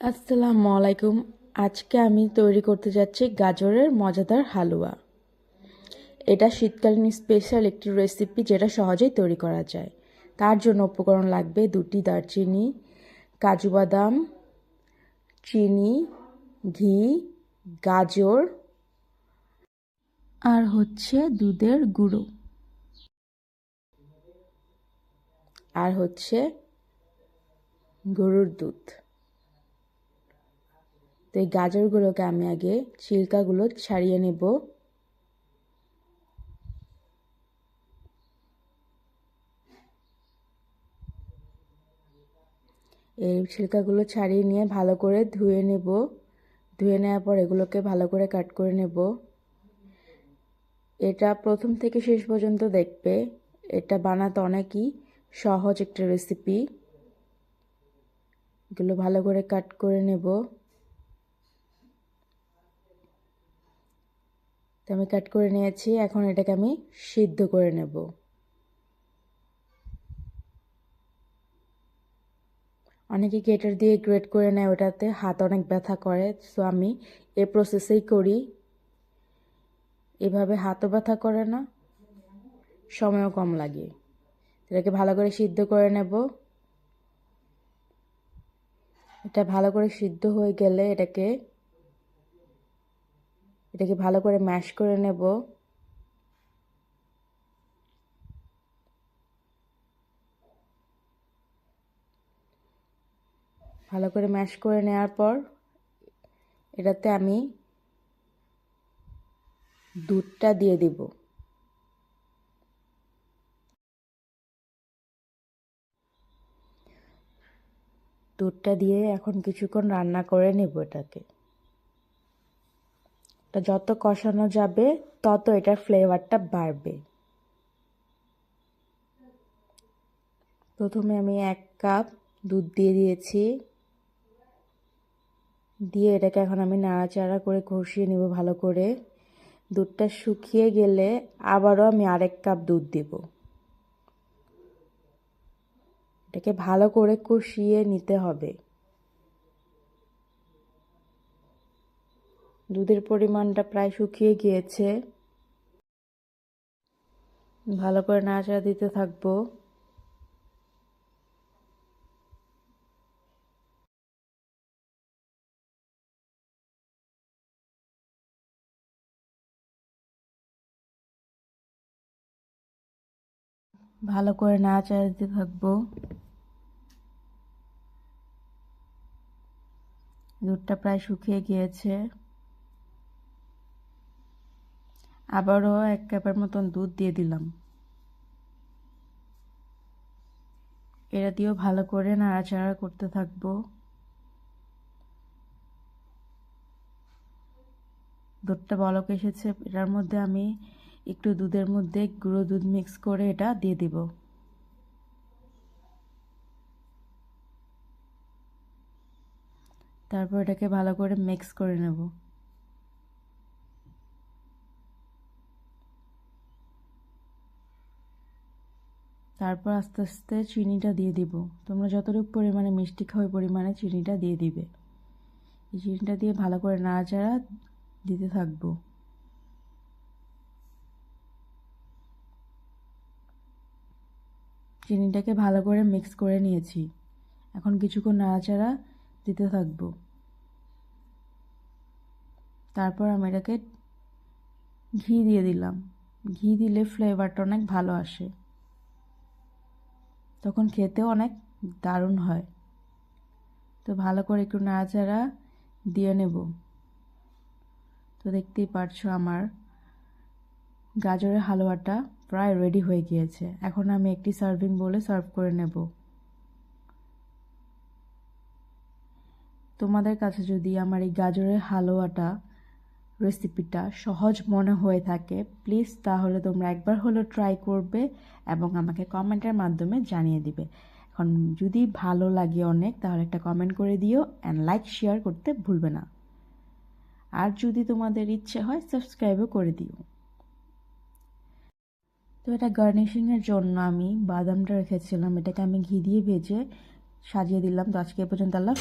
আসসালামু আলাইকুম। আজকে আমি তৈরি করতে যাচ্ছি গাজরের মজাদার হালুয়া। এটা শীতকালীন স্পেশাল একটি রেসিপি যেটা সহজেই তৈরি করা যায়। তার জন্য উপকরণ লাগবে দুটি দারচিনি, কাজু বাদাম, চিনি, ঘি, গাজর আর হচ্ছে দুধের গুঁড়ো। আর হচ্ছে গরুর দুধ। তো এই গাজরগুলোকে আমি আগে ছিলকাগুলো ছাড়িয়ে নেব। এই ছিলকাগুলো ছাড়িয়ে নিয়ে ভালো করে ধুয়ে নেব। ধুয়ে নেওয়ার পর এগুলোকে ভালো করে কাট করে নেব। এটা প্রথম থেকে শেষ পর্যন্ত দেখবে। এটা বানাতে অনেকই সহজ একটা রেসিপি এগুলো ভালো করে কাট করে নেব। তো আমি কাট করে নিয়েছি। এখন এটাকে আমি সিদ্ধ করে নেব। অনেকে গ্রেটার দিয়ে গ্রেট করে নেয়, ওটাতে হাত অনেক ব্যথা করে। সো আমি এ প্রসেসেই করি। এভাবে হাতও ব্যথা করে না, সময়ও কম লাগে। এটাকে ভালো করে সিদ্ধ করে নেব। এটা ভালো করে সিদ্ধ হয়ে গেলে এটাকে এটাকে ভালো করে ম্যাশ করে নেব। ভালো করে ম্যাশ করে নেওয়ার পর এটাতে আমি দুধটা দিয়ে দিব। দুধটা দিয়ে এখন কিছুক্ষণ রান্না করে নেব এটাকে। এটা যত কষানো যাবে, তত এটার ফ্লেভারটা বাড়বে। প্রথমে আমি এক কাপ দুধ দিয়ে দিয়েছি। দিয়ে এটাকে এখন আমি নাড়াচাড়া করে কষিয়ে নেব ভালো করে। দুধটা শুকিয়ে গেলে আবারও আমি আরেক কাপ দুধ দেব। এটাকে ভালো করে কষিয়ে নিতে হবে। দুধের পরিমাণটা প্রায় শুকিয়ে গিয়েছে। ভালো করে নাড়াচাড়া দিতে থাকব। ভালো করে নাড়াচাড়া দিতে থাকব। দুধটা প্রায় শুকিয়ে গিয়েছে। আবারও এক কাপের মতন দুধ দিয়ে দিলাম। এটা দিয়েও ভালো করে নাড়াচাড়া করতে থাকব। দুধটা বলক এসেছে, এটার মধ্যে আমি একটু দুধের মধ্যে গুঁড়ো দুধ মিক্স করে এটা দিয়ে দিব। তারপর এটাকে ভালো করে মিক্স করে নেব। তারপর আস্তে আস্তে চিনিটা দিয়ে দিব। তোমরা যতটুকু পরিমাণে মিষ্টি খাও, ওই পরিমাণে চিনিটা দিয়ে দিবে। এই চিনিটা দিয়ে ভালো করে নাড়াচাড়া দিতে থাকব। চিনিটাকে ভালো করে মিক্স করে নিয়েছি। এখন কিছুক্ষণ নাড়াচাড়া দিতে থাকব। তারপর আমি এটাকে ঘি দিয়ে দিলাম। ঘি দিলে ফ্লেভারটা অনেক ভালো আসে। তখন খেতেও অনেক দারুণ হয়। তো ভালো করে একটু নাড়াচাড়া দিয়ে নেব। তো দেখতেই পারছ আমার গাজরের হালুয়াটা প্রায় রেডি হয়ে গিয়েছে। এখন আমি একটি সার্ভিং বলে সার্ভ করে নেব। তোমাদের কাছে যদি আমার এই গাজরের হালুয়াটা রেসিপিটা সহজ মনে হয়ে থাকে, প্লিজ তাহলে তোমরা একবার হলেও ট্রাই করবে এবং আমাকে কমেন্টের মাধ্যমে জানিয়ে দিবে। এখন যদি ভালো লাগে অনেক, তাহলে একটা কমেন্ট করে দিও অ্যান্ড লাইক শেয়ার করতে ভুলবে না। আর যদি তোমাদের ইচ্ছে হয় সাবস্ক্রাইবও করে দিও। তো এটা গার্নিশিংয়ের জন্য আমি বাদামটা রেখেছিলাম, এটাকে আমি ঘি দিয়ে ভেজে সাজিয়ে দিলাম। তো আজকে পর্যন্ত আল্লাহ